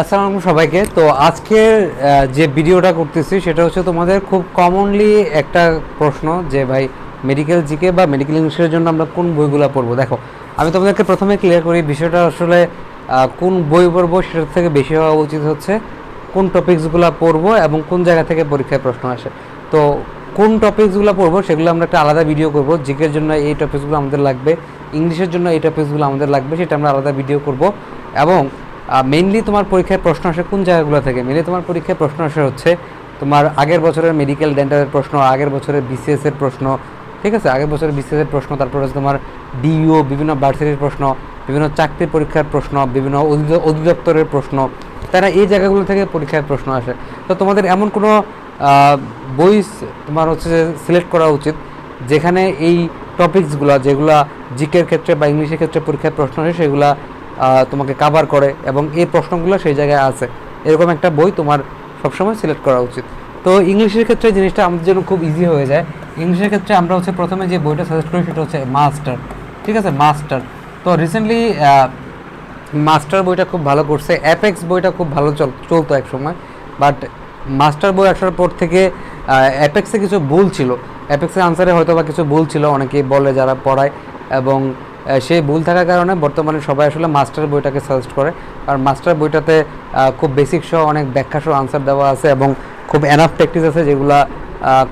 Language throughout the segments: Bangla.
আসসালামু সবাইকে। তো আজকের যে ভিডিওটা করতেছি সেটা হচ্ছে তোমাদের খুব কমনলি একটা প্রশ্ন যে, ভাই মেডিকেল জিকে বা মেডিকেল ইংলিশের জন্য আমরা কোন বইগুলো পড়ব? দেখো, আমি তোমাদেরকে প্রথমে ক্লিয়ার করি, বিষয়টা আসলে কোন বই পড়ব সেটার থেকে বেশি হওয়া উচিত হচ্ছে কোন টপিকসগুলো পড়ব এবং কোন জায়গা থেকে পরীক্ষায় প্রশ্ন আসে। তো কোন টপিকসগুলো পড়ব সেগুলো আমরা একটা আলাদা ভিডিও করব জিকের জন্য এই টপিকসগুলো আমাদের লাগবে ইংলিশের জন্য এই টপিকসগুলো আমাদের লাগবে, সেটা আমরা আলাদা ভিডিও করব এবং মেইনলি তোমার পরীক্ষায় প্রশ্ন আসে কোন জায়গাগুলো থেকে? মেনলি তোমার পরীক্ষায় প্রশ্ন আসে হচ্ছে তোমার আগের বছরের মেডিকেল ডেন্টালের প্রশ্ন, আগের বছরের বিসিএস এর প্রশ্ন, ঠিক আছে? আগের বছরের বিসিএস এর প্রশ্ন, তারপর হচ্ছে তোমার ডিইও বিভিন্ন ভার্সিটির প্রশ্ন, বিভিন্ন চাকরির পরীক্ষার প্রশ্ন, বিভিন্ন অধিদপ্তরের প্রশ্ন, তারা এই জায়গাগুলো থেকে পরীক্ষায় প্রশ্ন আসে। তো তোমাদের এমন কোনো বই তোমার হচ্ছে সিলেক্ট করা উচিত, যেখানে এই টপিকসগুলো যেগুলা জিকের ক্ষেত্রে বা ইংলিশের ক্ষেত্রে পরীক্ষায় প্রশ্ন আসে, সেগুলা তোমাকে কাভার করে এবং এই প্রশ্নগুলো সেই জায়গায় আছে। এরকম একটা বই তোমার সবসময় সিলেক্ট করা উচিত। তো ইংলিশের ক্ষেত্রে জিনিসটা আমাদের জন্য খুব ইজি হয়ে যায়। ইংলিশের ক্ষেত্রে আমরা হচ্ছে প্রথমে যে বইটা সাজেস্ট করি সেটা হচ্ছে মাস্টার ঠিক আছে? মাস্টার তো রিসেন্টলি মাস্টার বইটা খুব ভালো করছে। অ্যাপেক্স বইটা খুব ভালো চল, চলতো এক সময় বাট মাস্টার বই আসার পর থেকে অ্যাপেক্সে কিছু ভুল ছিল। অ্যাপেক্সের আনসারে হয়তো বা কিছু ভুল ছিল। অনেকে বলে যারা পড়ায় এবং সেই ভুল থাকার কারণে বর্তমানে সবাই আসলে মাস্টার বইটাকে সাজেস্ট করে। আর মাস্টার বইটাতে খুব বেসিক সহ অনেক ব্যাখ্যা সহ আনসার দেওয়া আছে এবং খুব এনাফ প্র্যাকটিস আছে যেগুলা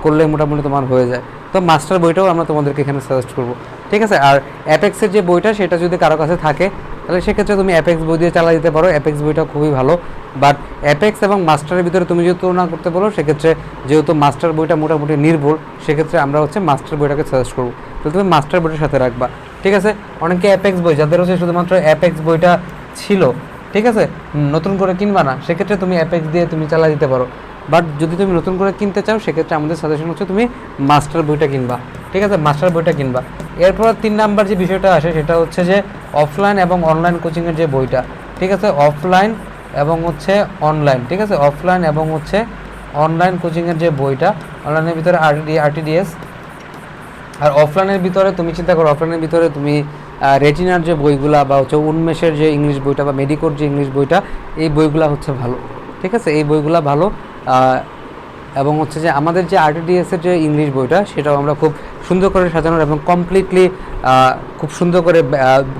করলে মোটামুটি তোমার হয়ে যায়। তো মাস্টার বইটাও আমরা তোমাদেরকে এখানে সাজেস্ট করব। ঠিক আছে? আর অ্যাপেক্সের যে বইটা, সেটা যদি কারও কাছে থাকে, তাহলে সেক্ষেত্রে তুমি অ্যাপেক্স বই দিয়ে চালা দিতে পারো। অ্যাপেক্স বইটা খুবই ভালো। বাট অ্যাপেক্স এবং মাস্টারের ভিতরে তুমি যদি তুলনা করতে বলো, সেক্ষেত্রে যেহেতু মাস্টার বইটা মোটামুটি নির্ভুল, সেক্ষেত্রে আমরা হচ্ছে মাস্টার বইটাকে সাজেস্ট করব। তো তুমি মাস্টার বইটার সাথে রাখবা। ঠিক আছে? অনেকে অ্যাপেক্স বই যাদের হচ্ছে শুধুমাত্র অ্যাপেক্স বইটা ছিল, ঠিক আছে? নতুন করে কিনবা না, সেক্ষেত্রে তুমি অ্যাপেক্স দিয়ে তুমি চালা দিতে পারো। বাট যদি তুমি নতুন করে কিনতে চাও, সেক্ষেত্রে আমাদের সাজেশন হচ্ছে তুমি মাস্টার বইটা কিনবা, ঠিক আছে? মাস্টার বইটা কিনবা। এরপর তিন নাম্বার যে বিষয়টা আসে, সেটা হচ্ছে যে অফলাইন এবং অনলাইন কোচিংয়ের যে বইটা, ঠিক আছে? অফলাইন এবং হচ্ছে অনলাইন ঠিক আছে? অফলাইন এবং হচ্ছে অনলাইন কোচিংয়ের যে বইটা অনলাইনের ভিতরে আরটি আরটিডিএস আর অফলাইনের ভিতরে তুমি চিন্তা করো অফলাইনের ভিতরে তুমি রেটিনার যে বইগুলা বা হচ্ছে উন্মেষের যে ইংলিশ বইটা বা মেডিকোর যে ইংলিশ বইটা, এই বইগুলা হচ্ছে ভালো। ঠিক আছে? এই বইগুলা ভালো। এবং হচ্ছে যে আমাদের যে আরটিডিএস এর যে ইংলিশ বইটা, সেটাও আমরা খুব সুন্দর করে সাজানোর এবং কমপ্লিটলি খুব সুন্দর করে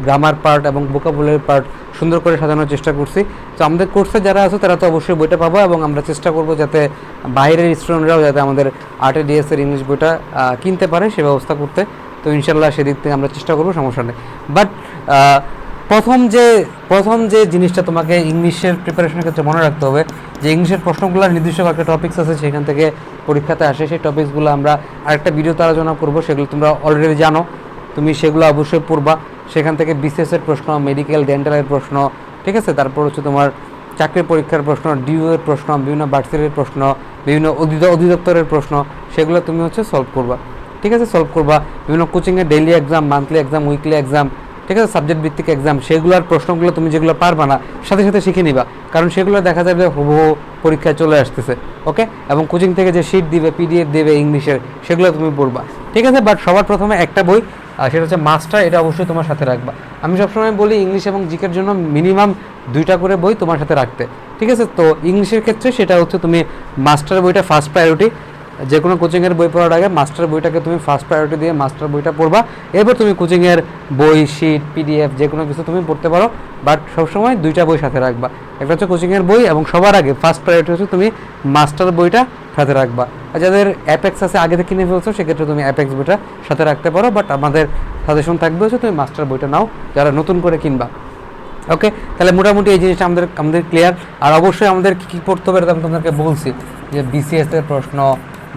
গ্রামার পার্ট এবং বোকাবুলের পার্ট সুন্দর করে সাজানোর চেষ্টা করছি। তো আমাদের কোর্সে যারা আছে, তারা তো অবশ্যই বইটা পাবো এবং আমরা চেষ্টা করব যাতে বাইরের স্টুডেন্টরাও যাতে আমাদের আরটিডিএস এর ইংলিশ বইটা কিনতে পারে সে ব্যবস্থা করতে। তো ইনশাল্লাহ সেদিক থেকে আমরা চেষ্টা করব, সমস্যা নেই। বাট প্রথম যে প্রথম যে জিনিসটা তোমাকে ইংলিশের প্রিপারেশনের ক্ষেত্রে মনে রাখতে হবে, যে ইংলিশের প্রশ্নগুলোর নির্দিষ্ট একটা টপিক্স আছে সেখান থেকে পরীক্ষাতে আসে। সেই টপিক্সগুলো আমরা আরেকটা ভিডিওতে আলোচনা করব, সেগুলো তোমরা অলরেডি জানো। তুমি সেগুলো অবশ্যই পড়বা। সেখান থেকে বিসিএস এর প্রশ্ন মেডিকেল ডেন্টালের প্রশ্ন, ঠিক আছে? তারপর হচ্ছে তোমার চাকরির পরীক্ষার প্রশ্ন ডিউ এর প্রশ্ন, বিভিন্ন ভার্সিটির প্রশ্ন, বিভিন্ন অধিদপ্তরের প্রশ্ন, সেগুলো তুমি হচ্ছে সলভ করবা। ঠিক আছে? সলভ করবা। বিভিন্ন কোচিংয়ের daily exam monthly exam weekly exam ঠিক আছে সাবজেক্ট ভিত্তিক এক্সাম সেগুলোর প্রশ্নগুলো তুমি যেগুলো পারবা না, সাথে সাথে শিখে নিবা। কারণ সেগুলো দেখা যাবে হুবহু পরীক্ষায় চলে আসতেছে ওকে এবং কোচিং থেকে যে শিট দিবে পিডিএফ দেবে ইংলিশের সেগুলো তুমি পড়বা। ঠিক আছে বাট সবার প্রথমে একটা বই সেটা হচ্ছে মাস্টার এটা অবশ্যই তোমার সাথে রাখবা। আমি সবসময় বলি ইংলিশ এবং জিকের জন্য মিনিমাম দুইটা করে বই তোমার সাথে রাখতে। ঠিক আছে, তো ইংলিশের ক্ষেত্রে সেটা হচ্ছে তুমি মাস্টার বইটা ফার্স্ট প্রায়োরিটি যে কোনো কোচিংয়ের বই পড়ার আগে মাস্টার বইটাকে তুমি ফার্স্ট প্রায়োরিটি দিয়ে মাস্টার বইটা পড়বা। এরপর তুমি কোচিংয়ের বই শিট পিডিএফ যে কোনো কিছু তুমি পড়তে পারো। বাট সবসময় দুইটা বই সাথে রাখবা। একটা হচ্ছে কোচিংয়ের বই এবং সবার আগে ফার্স্ট প্রায়োরিটি হচ্ছে তুমি মাস্টার বইটা সাথে রাখবা। আর যাদের অ্যাপেক্স আছে, আগে থেকে কিনে ফেলছো, সেক্ষেত্রে তুমি অ্যাপেক্স বইটা সাথে রাখতে পারো। বাট আমাদের সাজেশন থাকবে হচ্ছে তুমি মাস্টার বইটা নাও, যারা নতুন করে কিনবা। ওকে তাহলে মোটামুটি এই জিনিসটা আমাদের আমাদের ক্লিয়ার আর অবশ্যই আমাদের কী কী পড়তে হবে এটা আমি তোমাদেরকে বলছি। যে বিসিএস এর প্রশ্ন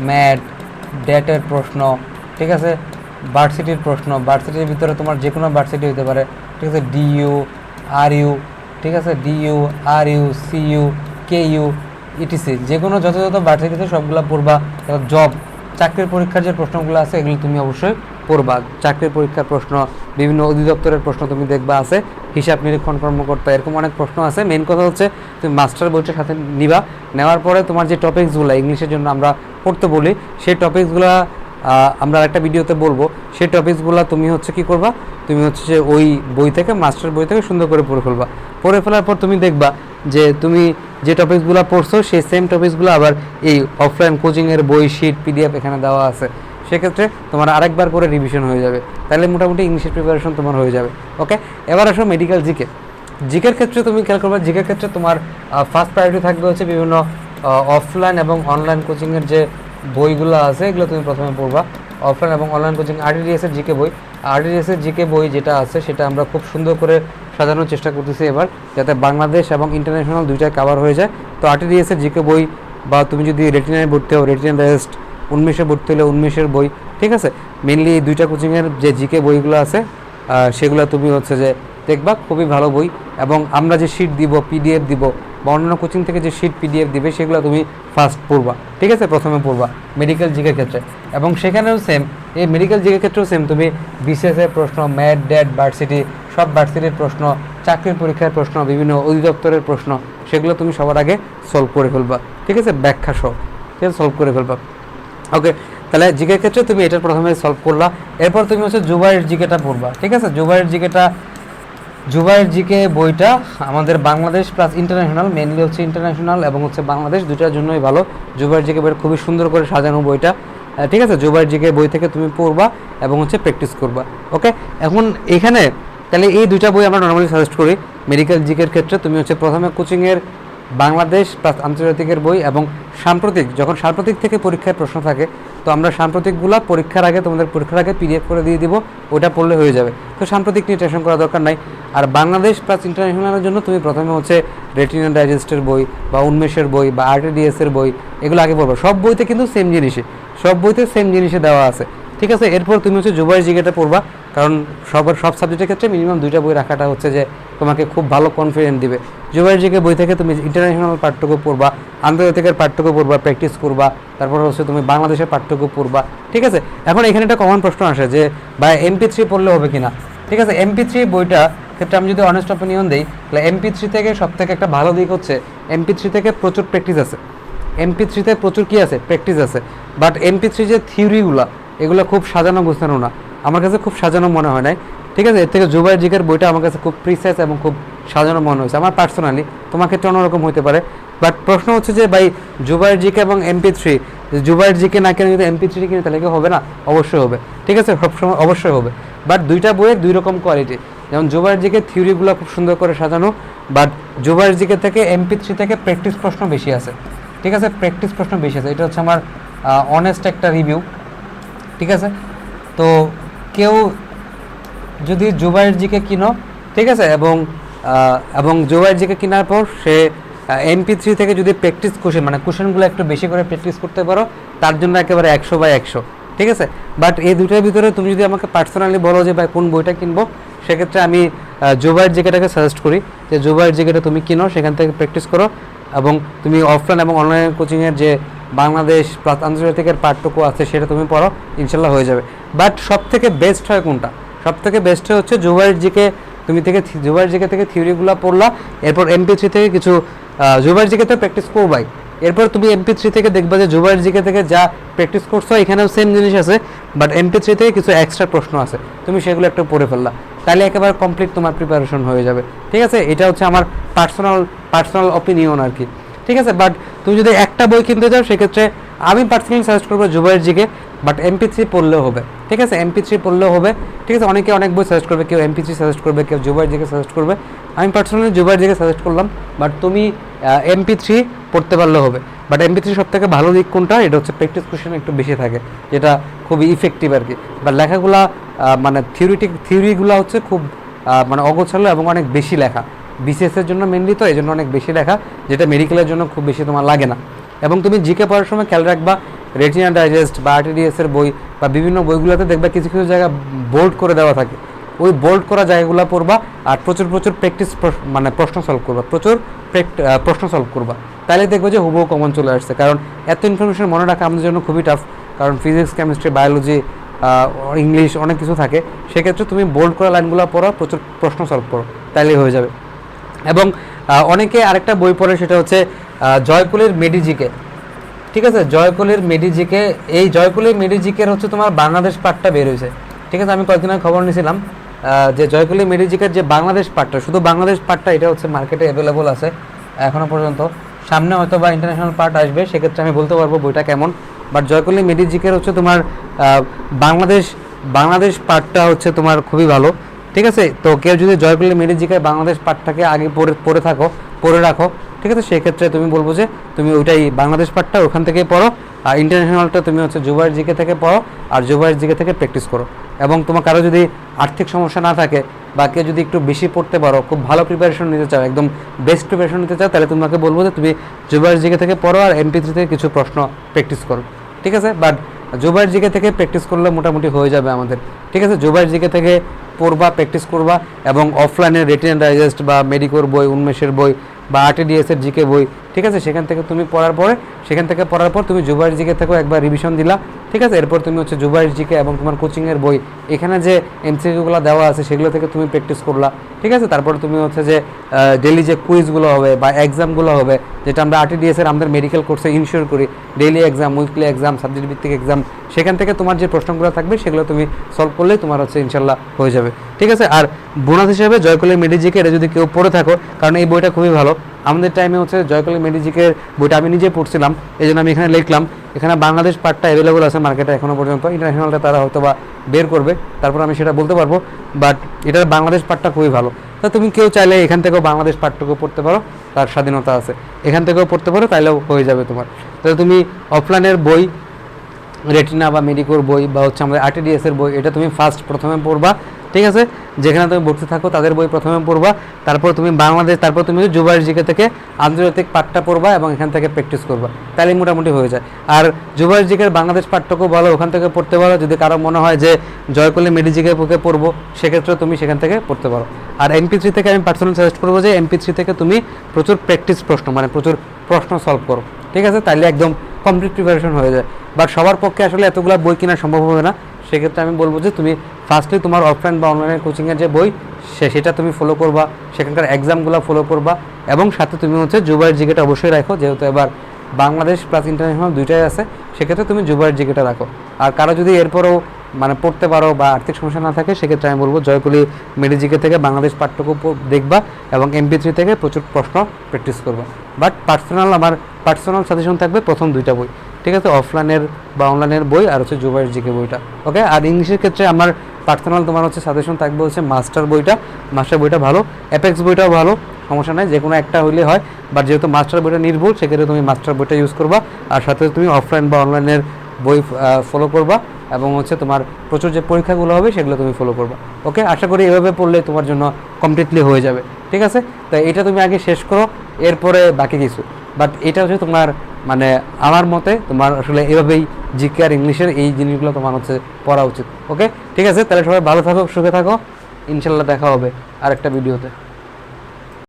ম্যাট ডেটের প্রশ্ন, ঠিক আছে? ভার্সিটির প্রশ্ন, ভার্সিটির ভিতরে তোমার যে কোনো ভার্সিটি হতে পারে, ঠিক আছে? ডিইউ আর ইউ, ঠিক আছে? DU R U, C U, K U, ETC যে কোনো যথাযথ ভার্সিটিতে সবগুলো পড়বা। জব, চাকরির পরীক্ষার যে প্রশ্নগুলো আছে, এগুলো তুমি অবশ্যই পড়বা। চাকরির পরীক্ষার প্রশ্ন, বিভিন্ন অধিদপ্তরের প্রশ্ন তুমি দেখবা আছে, হিসাব নিরীক্ষণ কর্মকর্তা, এরকম অনেক প্রশ্ন আছে। মেন কথা হচ্ছে, তুমি মাস্টার বইটার সাথে নিবা। নেওয়ার পরে তোমার যে টপিকসগুলো ইংলিশের জন্য আমরা পড়তে বলি, সেই টপিকসগুলো আমরা একটা ভিডিওতে বলব। সেই টপিকসগুলো তুমি হচ্ছে কি করবা? তুমি হচ্ছে যে ওই বই থেকে মাস্টার বই থেকে সুন্দর করে পড়ে ফেলবা। পড়ে ফেলার পর তুমি দেখবা যে তুমি যে টপিকসগুলো পড়ছো, সেই সেম টপিকসগুলো আবার এই অফলাইন কোচিংয়ের বই শিট পিডিএফ এখানে দেওয়া আছে। সেক্ষেত্রে তোমার আরেকবার করে রিভিশন হয়ে যাবে। তাহলে মোটামুটি ইংলিশের প্রিপারেশন তোমার হয়ে যাবে। ওকে এবার আসো মেডিকেল জিকে জিকের ক্ষেত্রে তুমি খেয়াল করবে জিকের ক্ষেত্রে তোমার ফার্স্ট প্রায়োরিটি থাকবে হচ্ছে বিভিন্ন অফলাইন এবং অনলাইন কোচিংয়ের যে বইগুলো আছে, এগুলো তুমি প্রথমে পড়বা। অফলাইন এবং অনলাইন কোচিং আরডিডিএস এর জিকে বই। আরডিডিএস এর জিকে বই যেটা আছে, সেটা আমরা খুব সুন্দর করে সাজানোর চেষ্টা করতেছি এবার, যাতে বাংলাদেশ এবং ইন্টারন্যাশনাল দুইটাই কাভার হয়ে যায়। তো আরটিডিএস এর জিকে বই বা তুমি যদি রেটিনায় ভর্তি হও রেটিনা রেস্ট উন্মেষে ভর্তি হলে উন্মেষের বই, ঠিক আছে? মেনলি এই দুইটা কোচিংয়ের যে জিকে বইগুলো আছে সেগুলো তুমি হচ্ছে যে দেখবা, খুবই ভালো বই। এবং আমরা যে শিট দিব পিডিএফ দিব, বা অন্যান্য কোচিং থেকে যে শিট পিডিএফ দিবে, সেগুলো তুমি ফার্স্ট পড়বা, ঠিক আছে? প্রথমে পড়বা মেডিকেল জিকের ক্ষেত্রে। এবং সেখানেও সেম এই মেডিকেল জিকের ক্ষেত্রেও সেম তুমি বিসিএস এর প্রশ্ন ম্যাট ড্যাট ভার্সিটি সব ভার্সিটির প্রশ্ন, চাকরির পরীক্ষার প্রশ্ন, বিভিন্ন অধিদপ্তরের প্রশ্ন, সেগুলো তুমি সবার আগে সলভ করে ফেলবা, ঠিক আছে? ব্যাখ্যা সহ, ঠিক আছে? সলভ করে ফেলবা। ওকে তাহলে জিকের ক্ষেত্রে তুমি এটা প্রথমে সলভ করলা। এরপর তুমি হচ্ছে জুবাইয়ের জিকেটা পড়বা, ঠিক আছে? জুবাইয়ের জিকেটা জুবাইয়ের জিকে বইটা আমাদের বাংলাদেশ প্লাস ইন্টারন্যাশনাল মেনলি হচ্ছে ইন্টারন্যাশনাল এবং হচ্ছে বাংলাদেশ দুটার জন্যই ভালো। জুবাইয়ের জিকে বইটা খুবই সুন্দর করে সাজানো বইটা। ঠিক আছে? জুবাইয়ের জিকে বই থেকে তুমি পড়বা এবং হচ্ছে প্র্যাকটিস করবা। ওকে এখন এখানে তাহলে এই দুইটা বই আমরা নর্মালি সাজেস্ট করি। মেডিকেল জিকের ক্ষেত্রে তুমি হচ্ছে প্রথমে কোচিংয়ের বাংলাদেশ প্লাস আন্তর্জাতিকের বই এবং সাম্প্রতিক, যখন সাম্প্রতিক থেকে পরীক্ষায় প্রশ্ন থাকে, তো আমরা সাম্প্রতিকগুলো পরীক্ষার আগে, তোমাদের পরীক্ষার আগে পিডিএফ করে দিয়ে দিব ওটা পড়লে হয়ে যাবে। তো সাম্প্রতিক নিয়ে টেনশন করার দরকার নাই। আর বাংলাদেশ প্লাস ইন্টারন্যাশনালের জন্য তুমি প্রথমে হচ্ছে রেটিনা ডাইজেস্টের বই বা উন্মেষের বই বা আরটিডিএস এর বই, এগুলো আগে পড়বে। সব বইতে কিন্তু সেম জিনিসই। সব বইতে সেম জিনিসে দেওয়া আছে। ঠিক আছে? এরপর তুমি হচ্ছে জুবাইয়ের জিকেটা পড়বা, কারণ সবার সব সাবজেক্টের ক্ষেত্রে মিনিমাম দুইটা বই রাখাটা হচ্ছে যে তোমাকে খুব ভালো কনফিডেন্ট দিবে। জুবাইয়ের জিকে বই থেকে তুমি ইন্টারন্যাশনাল পাঠটুকু পড়বা, আন্তর্জাতিকের পাঠটুকু পড়বা প্র্যাকটিস করবা, তারপর হচ্ছে তুমি বাংলাদেশের পাঠটুকু পড়বা, ঠিক আছে? এখন এখানে একটা কমন প্রশ্ন আসে যে বা এমপি থ্রি পড়লে হবে কিনা? ঠিক আছে এমপি থ্রি বইটা, ক্ষেত্রে আমি যদি অনেস্ট অপিনিয়ন দিই, তাহলে এমপি থ্রি থেকে সব থেকে একটা ভালো দিক হচ্ছে এমপি থ্রি থেকে প্রচুর প্র্যাকটিস আছে। এমপি থ্রিতে প্রচুর কি আছে? প্র্যাকটিস আছে। বাট এমপি থ্রি যে থিওরিগুলো এগুলো খুব সাজানো গোছানো না। আমার কাছে খুব সাজানো মনে হয় নাই। ঠিক আছে? এর থেকে জুবাই জিকের বইটা আমার কাছে খুব প্রিসাইজ এবং খুব সাজানো মনে হয়েছে। আমার পার্সোনালি তোমার ক্ষেত্রে অন্যরকম হতে পারে। বাট প্রশ্ন হচ্ছে যে, ভাই জুবাইর জিকে এবং এমপি থ্রি জুবাইর জিকে না কিনে যদি এমপি থ্রি কিনে, তাহলে কি হবে না? অবশ্যই হবে। ঠিক আছে? সবসময় অবশ্যই হবে। বাট দুইটা বইয়ের দুই রকম কোয়ালিটি যেমন জুবাইর জিকে থিওরিগুলো খুব সুন্দর করে সাজানো বাট জুবাইর জিকে থেকে এমপি থ্রি থেকে প্র্যাকটিস প্রশ্ন বেশি আছে। ঠিক আছে? প্র্যাকটিস প্রশ্ন বেশি আছে। এটা হচ্ছে আমার অনেস্ট একটা রিভিউ ঠিক আছে? তো কেউ যদি জুবাইর জিকে কিনো, ঠিক আছে? এবং এবং জুবাইর জিকে কেনার পর সে এমপি থ্রি থেকে যদি প্র্যাকটিস কোশ্চেন মানে কোশ্চেনগুলো একটু বেশি করে প্র্যাকটিস করতে পারো, তার জন্য একেবারে একশো বাই একশো, ঠিক আছে? বাট এই দুটোর ভিতরে তুমি যদি আমাকে পার্সোনালি বলো যে, ভাই, কোন বইটা কিনবো? সেক্ষেত্রে আমি জুবাইর জিকেটাকে সাজেস্ট করি যে জুবাইর জিকেটা তুমি কিনো, সেখান থেকে প্র্যাকটিস করো। এবং তুমি অফলাইন এবং অনলাইন কোচিংয়ের যে বাংলাদেশ প্লাস আন্তর্জাতিকের পাঠটুকু আছে, সেটা তুমি পড়ো, ইনশাল্লাহ হয়ে যাবে। বাট সব থেকে বেস্ট হয় কোনটা? সব থেকে বেস্ট হচ্ছে জুবাইর জিকে, তুমি থেকে জুবাইর জিকে থেকে থিওরিগুলো পড়লা, এরপর এমপি থ্রি থেকে কিছু জুবাইর জিকে তো প্র্যাকটিস করবাই। এরপর তুমি এমপি থ্রি থেকে দেখবা যে জুবাইর জিকে থেকে যা প্র্যাকটিস করছ, এখানেও সেম জিনিস আছে বাট এমপি থ্রি থেকে কিছু এক্সট্রা প্রশ্ন আছে। তুমি সেগুলো একটু পড়ে ফেললা। তাহলে একেবারে কমপ্লিট তোমার প্রিপারেশন হয়ে যাবে। ঠিক আছে? এটা হচ্ছে আমার পার্সোনাল পার্সোনাল অপিনিয়ন আর কি। ঠিক আছে? বাট তুমি যদি একটা বই কিনতে যাও সেক্ষেত্রে আমি পার্সোনালি সাজেস্ট করব Zubair GK but MP three পড়লেও হবে। ঠিক আছে এমপি থ্রি পড়লেও হবে। ঠিক আছে, অনেকে অনেক বই সাজেস্ট করবে, কেউ এমপি থ্রি সাজেস্ট করবে, কেউ জুবাইয়ের জিকে সাজেস্ট করবে। আমি পার্সোনালি জুবাইয়ের জিকে সাজেস্ট করলাম বাট তুমি এমপি থ্রি পড়তে পারলেও হবে। বাট এমপি থ্রি সব থেকে ভালো দিক কোনটা? এটা হচ্ছে প্র্যাকটিস কোশ্চেন একটু বেশি থাকে, যেটা খুবই ইফেক্টিভ আর কি। বা লেখাগুলা মানে থিওরিটিক থিওরিগুলো হচ্ছে খুব মানে অগোছালো এবং অনেক বেশি লেখা। বিসিএস এর জন্য মেনলি তো এই জন্য অনেক বেশি লেখা, যেটা মেডিকেলের জন্য খুব বেশি তোমার লাগে না। এবং তুমি জিকে পড়ার সময় খেয়াল রাখবা রেটিনা ডাইজেস্ট বা আরটিডিএস এর বই বা বিভিন্ন বইগুলোতে দেখবা কিছু কিছু জায়গা বোল্ড করে দেওয়া থাকে। ওই বোল্ড করা জায়গাগুলো পড়বা আর প্রচুর প্রচুর প্র্যাকটিস মানে প্রশ্ন সলভ করবা। প্রচুর প্রশ্ন সলভ করবা। তাহলে দেখবে যে হুবহু কমন চলে আসছে। কারণ এত ইনফরমেশন মনে রাখা আমাদের জন্য খুবই টাফ কারণ ফিজিক্স কেমিস্ট্রি বায়োলজি ইংলিশ অনেক কিছু থাকে। সেক্ষেত্রে তুমি বোল্ড করা লাইনগুলো পড়ো, প্রচুর প্রশ্ন সলভ করো। তাইলেই হয়ে যাবে। এবং অনেকে আরেকটা বই পড়ে, সেটা হচ্ছে জয়কুলের মেডিজিকে। ঠিক আছে, জয়কুলের মেডিজিকে, এই জয়কুলের মেডিজিকের হচ্ছে তোমার বাংলাদেশ পার্টটা বের হয়েছে। ঠিক আছে, আমি কয়েকদিন আগে খবর নিয়েছিলাম যে জয়কুলের মেডিজিকের যে বাংলাদেশ পার্টটা শুধু বাংলাদেশ পার্টটা এটা হচ্ছে মার্কেটে অ্যাভেলেবল আছে এখনও পর্যন্ত। সামনে হয়তো বা ইন্টারন্যাশনাল পার্ট আসবে, সেক্ষেত্রে আমি বলতে পারব বইটা কেমন। বাট জয়কলি মেডিজিকের হচ্ছে তোমার বাংলাদেশ বাংলাদেশ পার্টটা হচ্ছে তোমার খুবই ভালো। ঠিক আছে, তো কেউ যদি জয়কলি মেডিজিকের বাংলাদেশ পার্টটাকে আগে পড়ে পড়ে থাকো পড়ে রাখো, ঠিক আছে? সেক্ষেত্রে তুমি বলব যে তুমি ওইটাই বাংলাদেশ পার্টটা ওখান থেকেই পড়ো, আর ইন্টারন্যাশনালটা তুমি হচ্ছে জুবাইর জিকে থেকে পড়ো, আর জুবাইর জিকে থেকে প্র্যাকটিস করো। এবং তোমার কারও যদি আর্থিক সমস্যা না থাকে বা কেউ যদি একটু বেশি পড়তে পারো, খুব ভালো প্রিপারেশন নিতে চাও, একদম বেস্ট প্রিপারেশন নিতে চাও, তাহলে তোমাকে বলব যে তুমি জুবাইর জিকে থেকে পড়ো আর এমপি থ্রি থেকে কিছু প্রশ্ন প্র্যাকটিস করো, ঠিক আছে? বাট জুবাইর জিকে থেকে প্র্যাকটিস করলে মোটামুটি হয়ে যাবে আমাদের, ঠিক আছে? জুবাইর জিকে থেকে পড়বা প্র্যাকটিস করবা, এবং অফলাইনে রেটিন ডাইজেস্ট বা মেডিকোর বই, উন্মেষের বই বা আরটিডিএস এর জিকে বই ঠিক আছে? সেখান থেকে তুমি পড়ার পরে, সেখান থেকে পড়ার পর তুমি জিকে থেকেও একবার রিভিশন দিলা, ঠিক আছে? এরপর তুমি হচ্ছে জিকে এবং তোমার কোচিংয়ের বই, এখানে যে এমসিকিউগুলো দেওয়া আছে, সেগুলো থেকে তুমি প্র্যাকটিস করলা, ঠিক আছে? তারপর তুমি হচ্ছে যে ডেলি যে কুইজগুলো হবে বা এক্সামগুলো হবে, যেটা আমরা আরটিডিএস এর আমাদের মেডিকেল কোর্সে ইনশিওর করি daily exam weekly exam subject ভিত্তিক এক্সাম সেখান থেকে তোমার যে প্রশ্নগুলো থাকবে, সেগুলো তুমি সলভ করলেই তোমার হচ্ছে ইনশাল্লাহ হয়ে যাবে, ঠিক আছে? আর বোনাস হিসেবে জয়কলি মেডিজিকে, এটা যদি কেউ পড়ে থাকো, কারণ এই বইটা খুবই ভালো আমাদের টাইমে হচ্ছে জয়কলি মেডিজিকের বইটা আমি নিজে পড়ছিলাম এই জন্য আমি এখানে লিখলাম। এখানে বাংলাদেশ পার্টটা অ্যাভেলেবল আছে মার্কেটে এখনও পর্যন্ত। ইন্টারন্যাশনালটা তারা হয়তো বা বের করবে, তারপর আমি সেটা বলতে পারব। বাট এটার বাংলাদেশ পার্টটা খুবই ভালো। তা তুমি কেউ চাইলে এখান থেকেও বাংলাদেশ পার্টটুকু পড়তে পারো, তার স্বাধীনতা আছে। এখান থেকেও পড়তে পারো, তাইলেও হয়ে যাবে তোমার। তাহলে তুমি অফলাইনের বই রেটিনা বা মেডিকোর বই বা হচ্ছে আমাদের আরটিডিএস এর বই, এটা তুমি ফার্স্ট প্রথমে পড়বা। ঠিক আছে? যেখানে তুমি ভর্তি থাকো, তাদের বই প্রথমে পড়বা, তারপর তুমি বাংলাদেশ, তারপর তুমি জুবাইর জিকে থেকে আন্তর্জাতিক পাঠটা পড়বা এবং এখান থেকে প্র্যাকটিস করবা। তাহলে মোটামুটি হয়ে যায়। আর জুবাইর জিকের বাংলাদেশ পাঠটাকেও বলো, ওখান থেকে পড়তে পারো যদি কারও মনে হয় যে জয়কলি মেডিজিকে বুকে পড়ব সেক্ষেত্রে তুমি সেখান থেকে পড়তে পারো। আর এমপি থ্রি থেকে আমি পার্সোনাল সাজেস্ট করব যে, এমপি থ্রি থেকে তুমি প্রচুর প্র্যাকটিস প্রশ্ন মানে প্রচুর প্রশ্ন সলভ করো। ঠিক আছে? তাহলে একদম কমপ্লিট প্রিপারেশন হয়ে যায়। বাট সবার পক্ষে আসলে এতগুলো বই কেনা সম্ভব হবে না। সেক্ষেত্রে আমি বলব যে তুমি ফার্স্টলি তোমার অফলাইন বা অনলাইন কোচিংয়ের যে বই, সে সেটা তুমি ফলো করবা, সেখানকার এক্সামগুলো ফলো করবা এবং সাথে তুমি হচ্ছে জুবাইয়ের জিকেটা অবশ্যই রাখো, যেহেতু এবার বাংলাদেশ প্লাস ইন্টারন্যাশনাল দুইটাই আছে, সেক্ষেত্রে তুমি জুবাইয়ের জিকেটা রাখো। আর কারও যদি এরপরও মানে পড়তে পারো বা আর্থিক সমস্যা না থাকে, সেক্ষেত্রে আমি বলব জয়কুলি মেডিজিকে থেকে বাংলাদেশ পাঠটুকু প- দেখবা এবং এমপি থ্রি থেকে প্রচুর প্রশ্ন প্র্যাকটিস করবা। বাট পার্সোনাল আমার পার্সোনাল সাজেশন থাকবে প্রথম দুইটা বই। ঠিক আছে? অফলাইনের বা অনলাইনের বই আর হচ্ছে জুবাইয়ের জিকে বইটা, ওকে? আর ইংলিশের ক্ষেত্রে আমার পার্সোনাল তোমার হচ্ছে সাজেশন থাকবে হচ্ছে মাস্টার বইটা। মাস্টার বইটা ভালো, অ্যাপেক্স বইটাও ভালো, সমস্যা নাই যে কোনো একটা হইলে হয়। বাট যেহেতু মাস্টার বইটা নির্ভুল, সেক্ষেত্রে তুমি মাস্টার বইটা ইউজ করবা। আর সাথে তুমি অফলাইন বা অনলাইনের বই ফলো করবা এবং হচ্ছে তোমার প্রচুর যে পরীক্ষাগুলো হবে সেগুলো তুমি ফলো করবা, ওকে? আশা করি এভাবে পড়লে তোমার জন্য কমপ্লিটলি হয়ে যাবে, ঠিক আছে? তো এটা তুমি আগে শেষ করো, এরপরে বাকি কিছু। বাট এটা হচ্ছে তোমার মানে আমার মতে তোমার আসলে এভাবেই জিকে আর ইংলিশের এই জিনিসগুলো তোমার হচ্ছে পড়া উচিত। ওকে ঠিক আছে? তাহলে সবাই ভালো থাকো, সুখে থাকো। ইনশাল্লাহ দেখা হবে আরেকটা ভিডিওতে